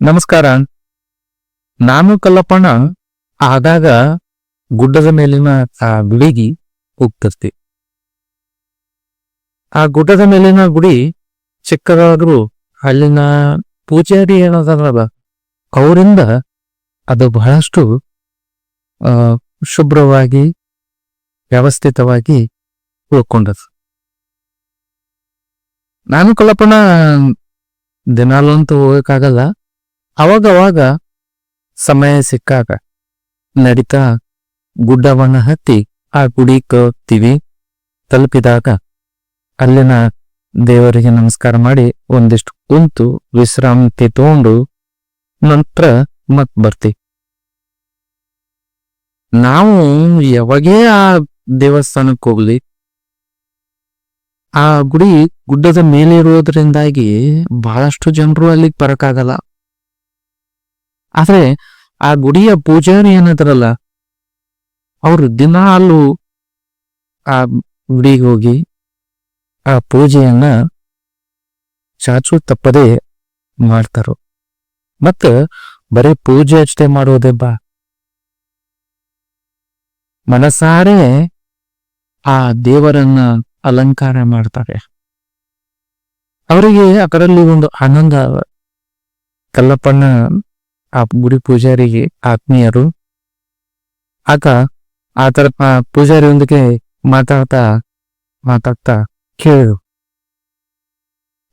ನಮಸ್ಕಾರ. ನಾನು ಕಲ್ಲಪ್ಪಣ್ಣ. ಆಗಾಗ ಗುಡ್ಡದ ಮೇಲಿನ ಆ ಗುಡಿಗೆ ಹೋಗ್ತಿರ್ತಿ ಆ ಗುಡ್ಡದ ಮೇಲಿನ ಗುಡಿ ಚಿಕ್ಕದಾದ್ರೂ ಅಲ್ಲಿನ ಪೂಜಾರಿ ಏನದಲ್ಲ ಅವರಿಂದ ಅದು ಬಹಳಷ್ಟು ಶುಭ್ರವಾಗಿ, ವ್ಯವಸ್ಥಿತವಾಗಿ ಉಳ್ಕೊಂಡದು ನಾನು ಕಲ್ಲಪ್ಪಣ್ಣ, ದಿನಾಲಂತೂ ಹೋಗಕ್ಕಾಗಲ್ಲ. ಅವಾಗ ಅವಾಗ ಸಮಯ ಸಿಕ್ಕಾಗ ನಡೀತಾ ಗುಡ್ಡವನ್ನ ಹತ್ತಿ ಆ ಗುಡಿ ತಲುಪಿದಾಗ ಅಲ್ಲಿನ ದೇವರಿಗೆ ನಮಸ್ಕಾರ ಮಾಡಿ ಒಂದಿಷ್ಟು ಕುಂತು ವಿಶ್ರಾಂತಿ ತಗೊಂಡು ನಂತರ ಮತ್ ಬರ್ತಿ. ನಾವು ಯಾವಾಗೇ ಆ ದೇವಸ್ಥಾನಕ್ಕೆ ಹೋಗ್ಲಿ, ಆ ಗುಡಿ ಗುಡ್ಡದ ಮೇಲೆ ಇರೋದ್ರಿಂದಾಗಿ ಬಹಳಷ್ಟು ಜನರು ಅಲ್ಲಿಗೆ ಬರಕ್ಕಾಗಲ್ಲ. ಆದ್ರೆ ಆ ಗುಡಿಯ ಪೂಜಾರಿ ಏನದ್ರಲ್ಲ ಅವರು ಅಲ್ಲೂ ಆ ಗುಡಿಗೆ ಹೋಗಿ ಆ ಪೂಜೆಯನ್ನ ಚಾಚು ತಪ್ಪದೆ ಮಾಡ್ತಾರೋ. ಮತ್ತ ಬರೀ ಪೂಜೆ ಅಷ್ಟೇ ಮಾಡೋದೆ ಬಾ. ಮನಸಾರೆ ಆ ದೇವರನ್ನ ಅಲಂಕಾರ ಮಾಡ್ತಾರೆ. ಅವರಿಗೆ ಅದರಲ್ಲಿ ಒಂದು ಆನಂದ ಕಲ್ಲಪ್ಪಣ್ಣ ಆ ಗುಡಿ ಪೂಜಾರಿಗೆ ಆತ್ಮೀಯರು. ಆತ ಆತರ ತರ ಪೂಜಾರಿಯೊಂದಿಗೆ ಮಾತಾಡ್ತಾ ಮಾತಾಡ್ತಾ ಕೇಳಿದ್ರು.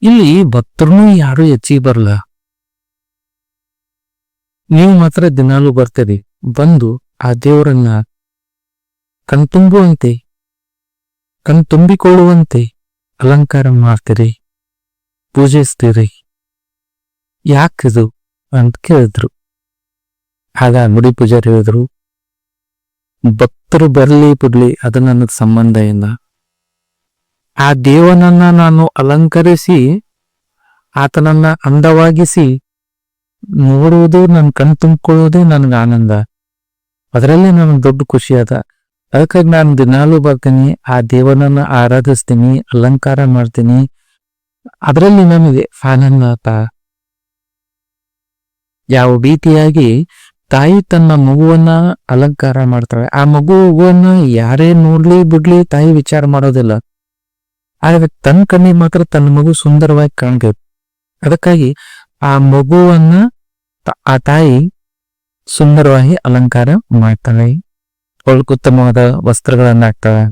ಇಲ್ಲಿ ಭಕ್ತರು ಯಾರು ಹೆಚ್ಚಿಗೆ ಬರಲ್ಲ. ನೀವು ಮಾತ್ರ ದಿನಾಲು ಬರ್ತೀರಿ, ಬಂದು ಆ ದೇವರನ್ನ ಕಣ್ತುಂಬುವಂತೆ, ಕಣ್ತುಂಬಿಕೊಳ್ಳುವಂತೆ ಅಲಂಕಾರ ಮಾಡ್ತೀರಿ, ಪೂಜಿಸ್ತೀರಿ. ಯಾಕಿದು? ಅಂತ ಕೇಳಿದ್ರು. ಆಗ ನುಡಿ ಪೂಜಾರಿ ಹೇಳಿದ್ರು, ಭಕ್ತರು ಬರಲಿ ಬಿಡ್ಲಿ, ಅದು ನನ್ನ ಸಂಬಂಧ ಇಲ್ಲ ಆ ದೇವನನ್ನ ನಾನು ಅಲಂಕರಿಸಿ, ಆತನನ್ನ ಅಂದವಾಗಿಸಿ, ನೋಡುವುದು ನನ್ನ ಕಣ್ ತುಂಬಿಕೊಳ್ಳುವುದೇ ನನಗೆ ಆನಂದ. ಅದರಲ್ಲಿ ನನಗೆ ದೊಡ್ಡ ಖುಷಿ ಅದ ಅದಕ್ಕಾಗಿ ನಾನು ದಿನಾಲೂ ಬರ್ತೀನಿ, ಆ ದೇವನನ್ನ ಆರಾಧಿಸ್ತೀನಿ, ಅಲಂಕಾರ ಮಾಡ್ತೀನಿ. ಅದರಲ್ಲಿ ನಮಗೆ ಆನಂದ ಆತ ಯಾವ ರೀತಿಯಾಗಿ ತಾಯಿ ತನ್ನ ಮಗುವನ್ನ ಅಲಂಕಾರ ಮಾಡ್ತಾಳೆ. ಆ ಮಗುವನ್ನ ಯಾರೇ ನೋಡ್ಲಿ ಬಿಡ್ಲಿ ತಾಯಿ ವಿಚಾರ ಮಾಡೋದಿಲ್ಲ. ಆದ್ರೆ ತನ್ನ ಕಣ್ಣಿಗೆ ಮಾತ್ರ ತನ್ನ ಮಗು ಸುಂದರವಾಗಿ ಕಾಣ್ಬೇಕು ಅದಕ್ಕಾಗಿ ಆ ಮಗುವನ್ನ ಆ ತಾಯಿ ಸುಂದರವಾಗಿ ಅಲಂಕಾರ ಮಾಡ್ತಾಳೆ. ಉತ್ತಮವಾದ ವಸ್ತ್ರಗಳನ್ನ ಹಾಕ್ತಾಳೆ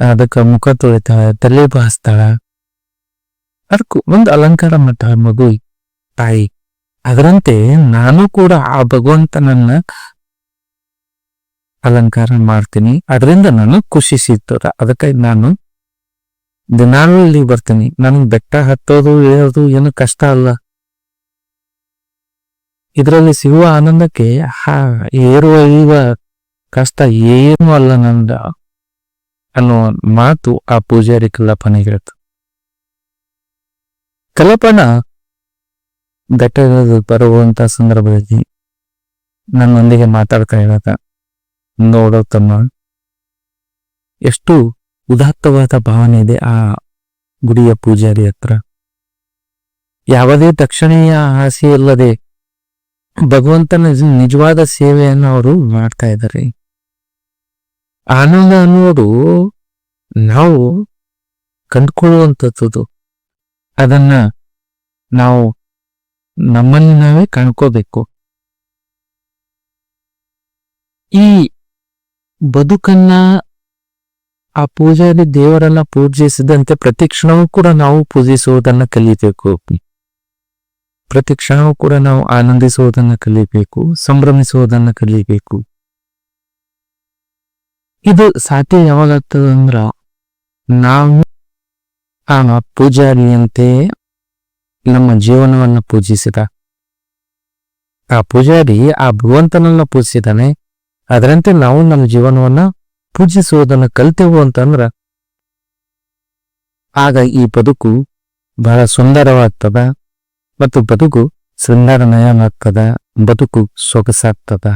ಅದಕ್ಕೆ ಮುಖ ತೊಳಿತಾಳೆ, ತಲೆ ಬಾಸ್ತಾಳ ಅದಕ್ಕೂ ಒಂದು ಅಲಂಕಾರ ಮಾಡ್ತಾಳೆ ಮಗು ತಾಯಿ. ಅದರಂತೆ ನಾನು ಕೂಡ ಆ ಭಗವಂತನನ್ನ ಅಲಂಕಾರ ಮಾಡ್ತೀನಿ. ಅದರಿಂದ ನಾನು ಖುಷಿ ಸಿಗ್ತದ. ಅದಕ್ಕಾಗಿ ನಾನು ದಿನಾಲೂ ಇಲ್ಲಿ ಬರ್ತೀನಿ. ನನಗೆ ಬೆಟ್ಟ ಹತ್ತೋದು ಇಳಿಯೋದು ಏನು ಕಷ್ಟ ಅಲ್ಲ. ಇದರಲ್ಲಿ ಸಿಗುವ ಆನಂದಕ್ಕೆ ಹಾ, ಏರುವ ಇಳಿಯುವ ಕಷ್ಟ ಏನು ಅಲ್ಲ ನಂದ ಅನ್ನೋ ಮಾತು ಆ ಪೂಜಾರಿ ಕಲ್ಲಪ್ಪನಿಗೆ ಹೇಳ್ತು ಕಲ್ಲಪ್ಪನ ಬೆಟ್ಟ ಬರುವಂತ ಸಂದರ್ಭದಲ್ಲಿ ನನ್ನೊಂದಿಗೆ ಮಾತಾಡ್ತಾ ಇರೋದ ನೋಡೋ ತಮ್ಮ, ಎಷ್ಟು ಉದಾತ್ತವಾದ ಭಾವನೆ ಇದೆ ಆ ಗುಡಿಯ ಪೂಜಾರಿ ಹತ್ರ. ಯಾವುದೇ ತಕ್ಷಣೀಯ ಆಸೆ ಇಲ್ಲದೆ ಭಗವಂತನ ನಿಜವಾದ ಸೇವೆಯನ್ನು ಅವರು ಮಾಡ್ತಾ ಇದ್ದಾರೆ. ಆನಂದ ಅನ್ನೋದು ನಾವು ಕಂಡುಕೊಳ್ಳುವಂಥದ್ದು ಅದನ್ನ ನಾವು ನಮ್ಮಲ್ಲಿ ನಾವೇ ಕಾಣ್ಕೋಬೇಕು. ಈ ಬದುಕನ್ನ, ಆ ಪೂಜಾರಿ ದೇವರನ್ನ ಪೂಜಿಸಿದಂತೆ ಪ್ರತಿ ಕ್ಷಣವೂ ಕೂಡ ನಾವು ಪೂಜಿಸುವುದನ್ನ ಕಲಿಬೇಕು. ಪ್ರತಿ ಕ್ಷಣವೂ ಕೂಡ ನಾವು ಆನಂದಿಸುವುದನ್ನ ಕಲಿಬೇಕು, ಸಂಭ್ರಮಿಸುವುದನ್ನ ಕಲಿಬೇಕು. ಇದು ಸಾಧ್ಯ ಯಾವಾಗತ್ತದಂದ್ರ ನಾವು ಆ ಪೂಜಾರಿಯಂತೆ ನಮ್ಮ ಜೀವನವನ್ನ ಪೂಜಿಸಿದ. ಆ ಪೂಜಾರಿ ಆ ಭಗವಂತನನ್ನ ಪೂಜಿಸಿದಾನೆ ಅದರಂತೆ ನಾವು ನಮ್ಮ ಜೀವನವನ್ನ ಪೂಜಿಸುವುದನ್ನು ಕಲ್ತೆವು ಅಂತಂದ್ರ, ಆಗ ಈ ಬದುಕು ಬಹಳ ಸುಂದರವಾಗ್ತದ ಮತ್ತು ಬದುಕು ಸುಂದರಮಯವಾಗ್ತದ ಬದುಕು ಸೊಗಸಾಗ್ತದ.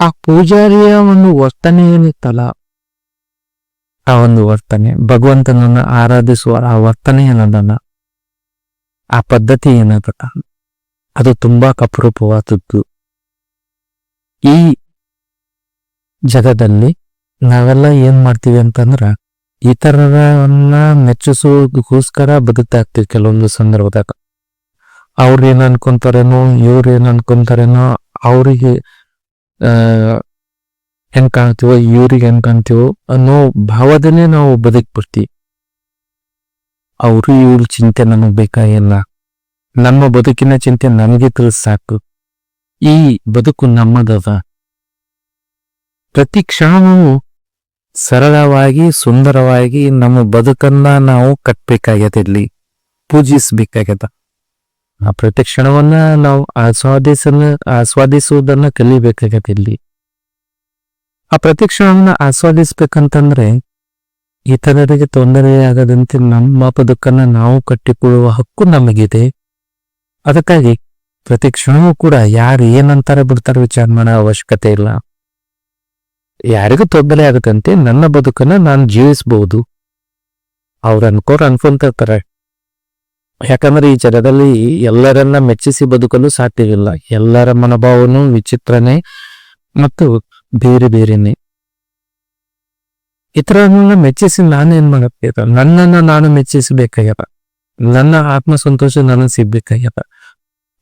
ಆ ಪೂಜಾರಿಯ ಒಂದು ವರ್ತನೆ ಏನಿತ್ತಲ್ಲ ಆ ಒಂದು ವರ್ತನೆ. ಭಗವಂತನನ್ನು ಆರಾಧಿಸುವ ಆ ವರ್ತನೆ ಏನದನ್ನ ಆ ಪದ್ಧತಿ ಏನದ ಅದು ತುಂಬಾ ಕಪ್ರೂಪವಾದದ್ದು. ಈ ಜಗದಲ್ಲಿ ನಾವೆಲ್ಲ ಏನ್ ಮಾಡ್ತೀವಿ ಅಂತಂದ್ರ, ಇತರರನ್ನ ಮೆಚ್ಚಿಸೋದಕ್ಕೋಸ್ಕರ ಬದುಕ್ತಾ ಇರ್ತೀವಿ ಕೆಲವೊಂದು ಸಂದರ್ಭದಾಗ. ಅವ್ರ ಏನ್ ಅನ್ಕೊಂತಾರೇನೋ, ಇವ್ರು ಏನ್ ಅನ್ಕೊಂತಾರೇನೋ, ಅವರಿಗೆ ಹೆಂಗ್ ಕಾಣ್ತೀವೋ ಇವ್ರಿಗೆ ಹೆಂಗ್ ಕಾಣ್ತೀವೋ ಅನ್ನೋ ಭಾವದಲ್ಲೇ ನಾವು ಬದುಕ್ಬಿಡ್ತೀವಿ. ಅವರು ಇವ್ರ ಚಿಂತೆ ನಮಗ್ ಬೇಕಾಗಿಲ್ಲ ನಮ್ಮ ಬದುಕಿನ ಚಿಂತೆ ನಮಗೆ ತಿಳಿಸ್ ಸಾಕು. ಈ ಬದುಕು ನಮ್ಮದದ. ಪ್ರತಿ ಕ್ಷಣವೂ ಸರಳವಾಗಿ, ಸುಂದರವಾಗಿ ನಮ್ಮ ಬದುಕನ್ನ ನಾವು ಕಟ್ಬೇಕಾಗ್ಯದ ಇಲ್ಲಿ. ಪೂಜಿಸ್ಬೇಕಾಗ್ಯದ. ಆ ಪ್ರತಿ ಕ್ಷಣವನ್ನ ನಾವು ಆಸ್ವಾದಿಸನ, ಆಸ್ವಾದಿಸುವುದನ್ನ ಕಲಿಬೇಕಾಗ್ಯದ ಇಲ್ಲಿ. ಆ ಪ್ರತಿಕ್ಷಣವನ್ನು ಆಸ್ವಾದಿಸ್ಬೇಕಂತಂದ್ರೆ ಇತರರಿಗೆ ತೊಂದರೆಯಾಗದಂತೆ ನಮ್ಮ ಬದುಕನ್ನು ನಾವು ಕಟ್ಟಿಕೊಳ್ಳುವ ಹಕ್ಕು ನಮಗಿದೆ. ಅದಕ್ಕಾಗಿ ಪ್ರತಿ ಕ್ಷಣವೂ ಕೂಡ ಯಾರು ಏನಂತಾರೆ ಬಿಡ್ತಾರೆ ವಿಚಾರ ಮಾಡೋ ಅವಶ್ಯಕತೆ ಇಲ್ಲ. ಯಾರಿಗೂ ತೊಂದರೆ ಆಗದಂತೆ ನನ್ನ ಬದುಕನ್ನು ನಾನು ಜೀವಿಸಬಹುದು ಅವ್ರು ಅನ್ಕೋರ್ ಅನ್ಕೊಂತಿರ್ತಾರೆ. ಯಾಕಂದ್ರೆ ಈ ಜಗದಲ್ಲಿ ಎಲ್ಲರನ್ನ ಮೆಚ್ಚಿಸಿ ಬದುಕಲು ಸಾಧ್ಯವಿಲ್ಲ. ಎಲ್ಲರ ಮನೋಭಾವನೂ ವಿಚಿತ್ರನೇ. ಮತ್ತು ಬೇರೆ ಬೇರೆನೆ ಇತರರನ್ನ ಮೆಚ್ಚಿಸಿ ನಾನೇನ್ ಮಾಡಬೇಕು ನನ್ನನ್ನ ನಾನು ಮೆಚ್ಚಿಸಬೇಕಾಗ್ಯದ. ನನ್ನ ಆತ್ಮ ಸಂತೋಷ ನನಗೆ ಸಿಗ್ಬೇಕಾಗ್ಯದ.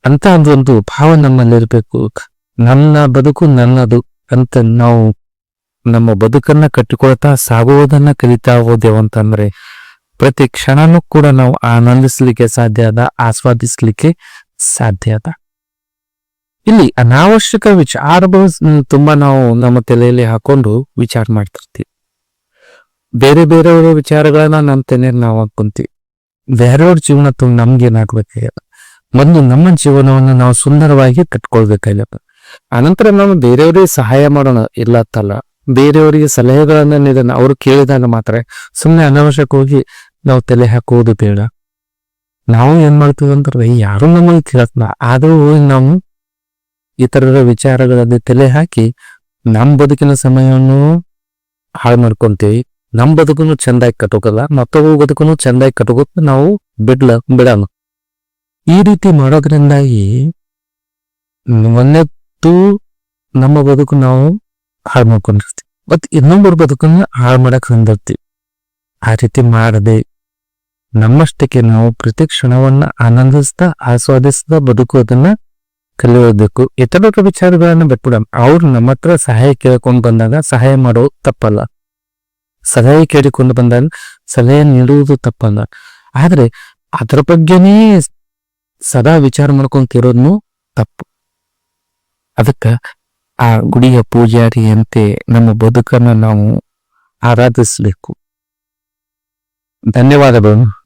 ಅಂತ ಒಂದು ಭಾವ ನಮ್ಮಲ್ಲಿರ್ಬೇಕು. ನನ್ನ ಬದುಕು ನನ್ನದು ಅಂತ ನಾವು ನಮ್ಮ ಬದುಕನ್ನ ಕಟ್ಟಿಕೊಳ್ತಾ ಸಾಗುವುದನ್ನ ಕಲಿತಾ ಹೋದೆವು ಅಂತಂದ್ರೆ, ಪ್ರತಿ ಕ್ಷಣನೂ ಕೂಡ ನಾವು ಆನಂದಿಸ್ಲಿಕ್ಕೆ ಸಾಧ್ಯ ಅದ, ಆಸ್ವಾದಿಸ್ಲಿಕ್ಕೆ ಸಾಧ್ಯ ಅದ. ಇಲ್ಲಿ ಅನಾವಶ್ಯಕ ವಿಚಾರ ತುಂಬಾ ನಾವು ನಮ್ಮ ತಲೆಯಲ್ಲಿ ಹಾಕೊಂಡು ವಿಚಾರ ಮಾಡ್ತಿರ್ತೀವಿ ಬೇರೆ ಬೇರೆಯವರ ವಿಚಾರಗಳನ್ನ ನಮ್ಮ ತಲೆಯಲ್ಲಿ ನಾವು ಹಾಕೊಂತೀವಿ. ಬೇರೆಯವ್ರ ಜೀವನ ತುಂಬ ನಮ್ಗೇನಾಗ್ಬೇಕಾಗ್ಯದ ಮೊದಲು ನಮ್ಮ ಜೀವನವನ್ನು ನಾವು ಸುಂದರವಾಗಿ ಕಟ್ಕೊಳ್ಬೇಕಾಗ್ಯದ. ಅನಂತರ ನಾವು ಬೇರೆಯವರಿಗೆ ಸಹಾಯ ಮಾಡೋಣ ಇಲ್ಲ ತಲ್ಲ ಬೇರೆಯವರಿಗೆ ಸಲಹೆಗಳನ್ನ ನೀಡೋಣ. ಅವ್ರು ಕೇಳಿದಾಗ ಮಾತ್ರ ಸುಮ್ಮನೆ ಅನಾವಶ್ಯಕವಾಗಿ ನಾವು ತಲೆ ಹಾಕುವುದು ಬೇಡ. ನಾವು ಏನ್ ಮಾಡ್ತೀವಿ ಅಂತಂದ್ರೆ ಯಾರು ನಮಗೆ ಕೇಳತ್ನ. ಆದ್ರೂ ನಾವು ಇತರರ ವಿಚಾರಗಳಲ್ಲಿ ತಲೆ ಹಾಕಿ ನಮ್ಮ ಬದುಕಿನ ಸಮಯವನ್ನು ಹಾಳು ಮಾಡ್ಕೊಂತೀವಿ. ನಮ್ಮ ಬದುಕನ್ನು ಚೆಂದಾಗಿ ಕಟ್ಟೋಕಲ್ಲ ಮತ್ತೊಬ್ಬ ಬದುಕನ್ನು ಚೆಂದಾಗಿ ಕಟ್ಟೋಕೆ ನಾವು ಬಿಡ್ಲ, ಬಿಡಲ್ಲ. ಈ ರೀತಿ ಮಾಡೋದ್ರಿಂದಾಗಿ ಒಂದೆತ್ತು ನಮ್ಮ ಬದುಕು ನಾವು ಹಾಳು ಮಾಡ್ಕೊಂಡಿರ್ತೀವಿ. ಮತ್ ಇನ್ನೊಬ್ಬರ ಬದುಕನ್ನ ಹಾಳು ಮಾಡಕ್ ಹೊಂದಿರ್ತೀವಿ. ಆ ರೀತಿ ಮಾಡದೆ ನಮ್ಮಷ್ಟಕ್ಕೆ ನಾವು ಪ್ರತಿ ಕ್ಷಣವನ್ನ ಆನಂದಿಸ್ತಾ, ಆಸ್ವಾದಿಸ್ತಾ ಬದುಕುವುದನ್ನ ಕಲಿಯೋದಕ್ಕೂ ಇತರರ ವಿಚಾರಗಳನ್ನ ಬಿಟ್ಬಿಡ ಅವ್ರು ನಮ್ಮ ಹತ್ರ ಸಹಾಯ ಕೇಳ್ಕೊಂಡು ಬಂದಾಗ ಸಹಾಯ ಮಾಡೋದು ತಪ್ಪಲ್ಲ. ಸಲಹೆ ಕೇಳಿಕೊಂಡು ಬಂದಾಗ ಸಲಹೆ ನೀಡುವುದು ತಪ್ಪಲ್ಲ. ಆದ್ರೆ ಅದರ ಬಗ್ಗೆನೇ ಸದಾ ವಿಚಾರ ಮಾಡ್ಕೊಂತಿರೋದ್ನು ತಪ್ಪು. ಅದಕ್ಕ ಆ ಗುಡಿಯ ಪೂಜಾರಿಯಂತೆ ನಮ್ಮ ಬದುಕನ್ನ ನಾವು ಆರಾಧಿಸಬೇಕು. ಧನ್ಯವಾದಗಳು.